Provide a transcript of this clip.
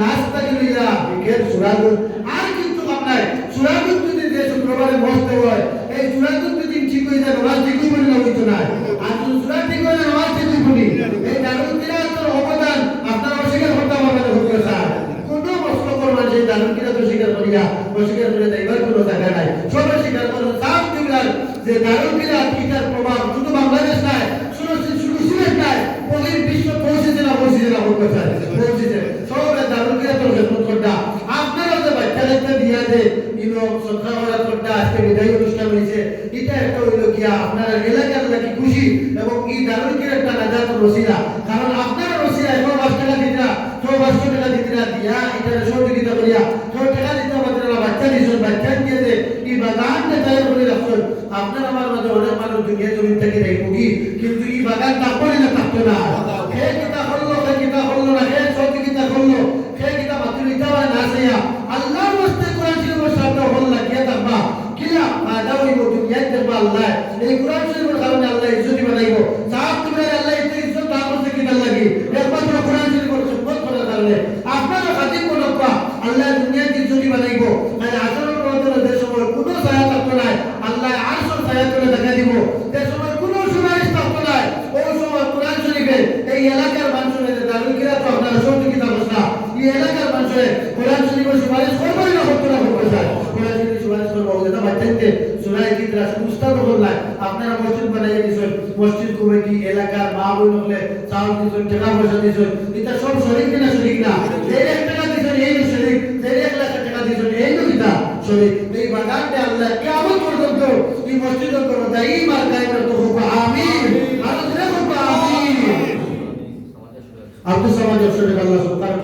নাস্তাকে লইয়া বিকেল সুরাগুন আর কিন্তু আপনার সুরাগুন যদি যে শুক্রবারে বসতে হয়, এই সুরাগুন যদি ঠিক হয়ে যায় নামাজ ঠিক হইব না হইতো না আর যদি সুরা ঠিক হয়ে যায় ঠিক নি। এই দারুল কিরাতের অবদান, আপনার অস্বীকার করতে পারবে না, হুজুর স্যার কোনো প্রশ্ন করবেন সেই দারুল কিরাত অস্বীকার করিয়া অস্বীকার করে যাইবার কোনো জায়গা নাই। সব অস্বীকার করুন। সাফ দিবলার যে দারুল কিরাত কিতার প্রভাব শুধু বাংলাদেশ নাই, শুধু শুধু সিলেট নাই বহির বিশ্ব পৌঁছেছে না পৌঁছেছে না হুজুর স্যার পৌঁছেছে সব দারুল কিরাতের খেদমত করটা আপনারা যে বাচ্চা কাচ্চা দিয়া যে আপনার এলাকার নাকি খুশি এটা বাচ্চা দিয়েছেন বাচ্চা দিয়ে যে এই বাগানটা তৈরি আপনার আমার মাঝে অনেক মানুষ দুনিয়া জমি থেকে দেখব কি আল্লাহ এই কোরআন শরীফের কারণে আল্লাহ ইজ্জতি বানাইব সাত তুমি আল্লাহ ইজ্জত ইজ্জত দান করতে কি দান লাগি একমাত্র কোরআন শরীফের সুন্নত করার কারণে আপনারা খাতির করো আল্লাহ দুনিয়াকে ইজ্জতি বানাইব তাই আসরের প্রয়োজনে যে সময় কোনো ছায়া থাকতো নাই আল্লাহ আর সব ছায়া তুলে দেখা দিব যে সময় কোনো সুপারিশ থাকতো নাই ওই সময় কোরআন শরীফে এই এলাকার মানুষের দারুল কিরা তো আপনারা সহযোগিতা করছে এই এলাকার মানুষের কোরআন শরীফের সুপারিশ করবোই না করতো না করতে চায় কোরআন শরীফের সুপারিশ করব যেটা বাচ্চাকে কিদ্রা উস্তাদ করলাই আপনারা মসজিদ বানাইয়ে দিছেন মসজিদ কমিটি এলাকার মা বোন হলে চাউল দিছেন টাকা পয়সা দিছেন এটা সব শরীর কিনা শরীর না? এই এক টাকা দিছেন এই শরীর এই এক লাখ টাকা দিছেন এই নবিতা শরীর এই বাগানটা আল্লাহ কেমন পর্যন্ত এই মসজিদ করো তাই মার গায়ে তো হোক আমিন। আর হোক আমিন। আব্দুল সামাদ আল্লাহ সুবহানাহু